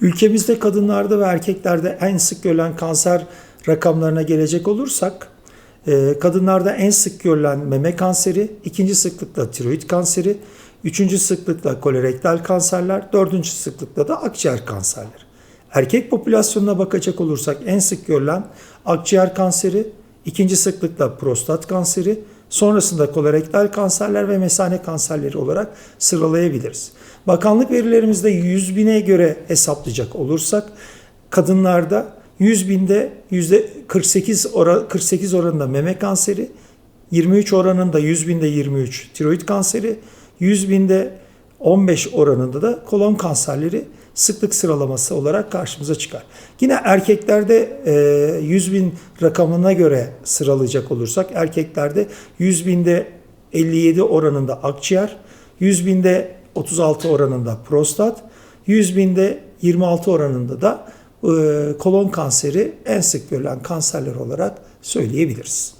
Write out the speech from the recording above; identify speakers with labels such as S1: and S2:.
S1: Ülkemizde kadınlarda ve erkeklerde en sık görülen kanser rakamlarına gelecek olursak, e, kadınlarda en sık görülen meme kanseri, ikinci sıklıkla tiroid kanseri, üçüncü sıklıkla kolorektal kanserler, dördüncü sıklıkla da akciğer kanserleri. Erkek popülasyonuna bakacak olursak en sık görülen akciğer kanseri, ikinci sıklıkla prostat kanseri, sonrasında kolorektal kanserler ve mesane kanserleri olarak sıralayabiliriz. Bakanlık verilerimizde 100 bine göre hesaplayacak olursak kadınlarda 100 binde %48 ora, 48 oranında meme kanseri, 23 oranında 100 binde 23 tiroid kanseri, 100 binde 15 oranında da kolon kanserleri sıklık sıralaması olarak karşımıza çıkar. Yine erkeklerde e, 100 bin rakamına göre sıralayacak olursak erkeklerde 100 binde 57 oranında akciğer, 100 binde 36 oranında prostat, 100 binde 26 oranında da e, kolon kanseri en sık görülen kanserler olarak söyleyebiliriz.